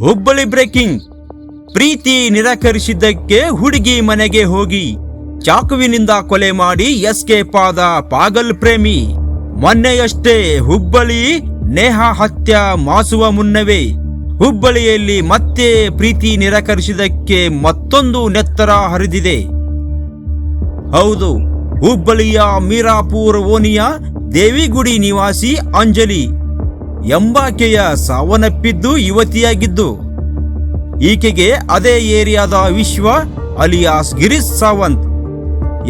Hubballi breaking. ಪ್ರೀತಿ ನಿರಾಕರಿಸಿದ್ದಕ್ಕೆ ಹುಡುಗಿ ಮನೆಗೆ ಹೋಗಿ ಚಾಕುವಿನಿಂದ ಕೊಲೆ ಮಾಡಿ ಎಸ್ಕೇಪ್ ಆದ ಪಾಗಲ್ ಪ್ರೇಮಿ. ಮೊನ್ನೆಯಷ್ಟೇ ಹುಬ್ಬಳ್ಳಿ ನೇಹ ಹತ್ಯ ಮಾಸುವ ಮುನ್ನವೇ ಹುಬ್ಬಳ್ಳಿಯಲ್ಲಿ ಮತ್ತೆ ಪ್ರೀತಿ ನಿರಾಕರಿಸಿದ್ದಕ್ಕೆ ಮತ್ತೊಂದು ನೆತ್ತರ ಹರಿದಿದೆ. ಹೌದು, ಹುಬ್ಬಳ್ಳಿಯ ಮೀರಾಪುರ್ ಓನಿಯ ದೇವಿಗುಡಿ ನಿವಾಸಿ ಅಂಜಲಿ ಎಂಬಾಕೆಯ ಸಾವನ್ನಪ್ಪಿದ್ದು ಯುವತಿಯಾಗಿದ್ದು, ಈಕೆಗೆ ಅದೇ ಏರಿಯಾದ ವಿಶ್ವ ಅಲಿಯಾಸ್ ಗಿರೀಶ್ ಸಾವಂತ್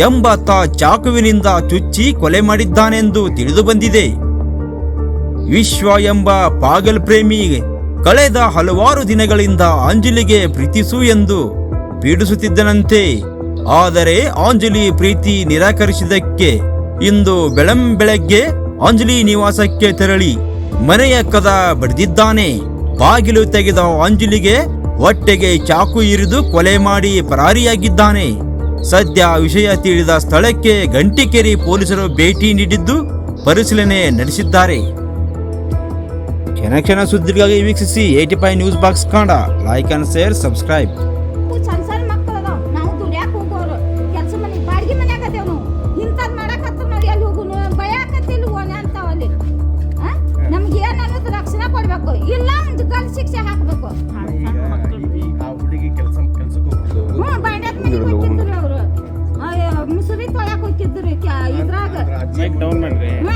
ಎಂಬಾತ ಚಾಕುವಿನಿಂದ ಚುಚ್ಚಿ ಕೊಲೆ ಮಾಡಿದ್ದಾನೆಂದು ತಿಳಿದು ಬಂದಿದೆ. ವಿಶ್ವ ಎಂಬ ಪಾಗಲ್ ಪ್ರೇಮಿ ಕಳೆದ ಹಲವಾರು ದಿನಗಳಿಂದ ಅಂಜಲಿಗೆ ಪ್ರೀತಿಸು ಎಂದು ಪೀಡಿಸುತ್ತಿದ್ದನಂತೆ. ಆದರೆ ಅಂಜಲಿ ಪ್ರೀತಿ ನಿರಾಕರಿಸಿದ್ದಕ್ಕೆ ಇಂದು ಬೆಳಂಬೆಳಗ್ಗೆ ಅಂಜಲಿ ನಿವಾಸಕ್ಕೆ ತೆರಳಿ. ಮನೆಯ ಕದ ಬಡಿದಿದ್ದಾನೆ. ಬಾಗಿಲು ತೆಗೆದ ಅಂಜಲಿಗೆ ಹೊಟ್ಟೆಗೆ ಚಾಕು ಇರಿದು ಕೊಲೆ ಮಾಡಿ ಪರಾರಿಯಾಗಿದ್ದಾನೆ. ಸದ್ಯ ವಿಷಯ ತಿಳಿದ ಸ್ಥಳಕ್ಕೆ ಗಂಟಿಕೇರಿ ಪೊಲೀಸರು ಭೇಟಿ ನೀಡಿದ್ದು ಪರಿಶೀಲನೆ ನಡೆಸಿದ್ದಾರೆ. ಕ್ಷಣ ಕ್ಷಣ ಸುದ್ದಿಗಾಗಿ ವೀಕ್ಷಿಸಿ ಏಟಿ ಫೈವ್ ನ್ಯೂಸ್ ಬಾಕ್ಸ್ ಕಾಂಡ ಲೈಕ್ ಅಂಡ್ ಶೇರ್ ಸಬ್ಸ್ಕ್ರೈಬ್ ಶಿಕ್ಷೆ ಹಾಕಬೇಕು. ಆ ಹುಡುಗಿ ಕೆಲಸ ಕೆಲ್ಸಕ್ಕೆ ಹೋಗ್ತಿದ್ದು ಹ್ಞೂ ಬಾಂಡ್ಯಾದ ಮನೆಗೆ ಹೋಗ್ತಿದ್ರು ಅವರು. ಮುಸುರಿ ತೊಳ್ಯಾಕ ಹೋಗ್ತಿದ್ರು ಕ್ಯಾ- ಇದ್ರಾಗ. ಮೈಕ್ ಡೌನ್ ಮಾಡ್ರಿ ಹ್ಞೂ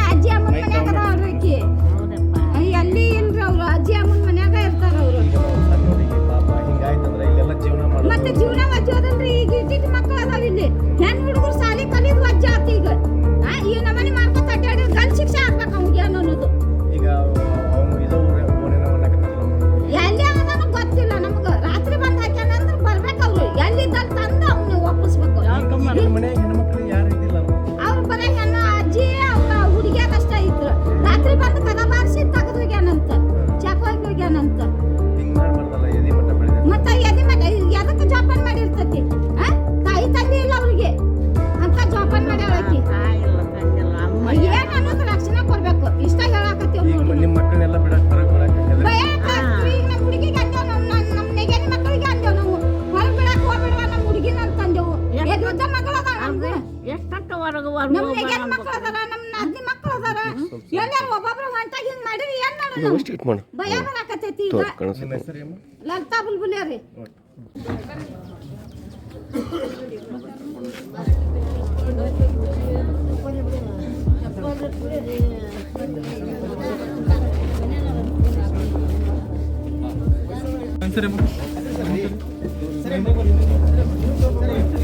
ನಮ್ದು ನಮ್ಮ ನೆಗೆನ ಮಕ್ಕಳು ಅದಾರ? ನಮ್ಮ ನಾದ್ನಿ ಮಕ್ಕಳು ಅದಾರ? ಎಲ್ಲಾರು ಒಬ್ಬೊಬ್ರು ಹೊಂಟಾಗಿ ಹಿಂಗ್ ಮಾಡಿರಿ ಏನ್ ಮಾಡೋದು? ಭಯ ಬರಾಕತ್ತೈತಿ ಈಗ. ನಿಮ್ಮ ಹೆಸರು ಏನು ಸರಿ ಬುಲ್ಬುಲಿ ರೀ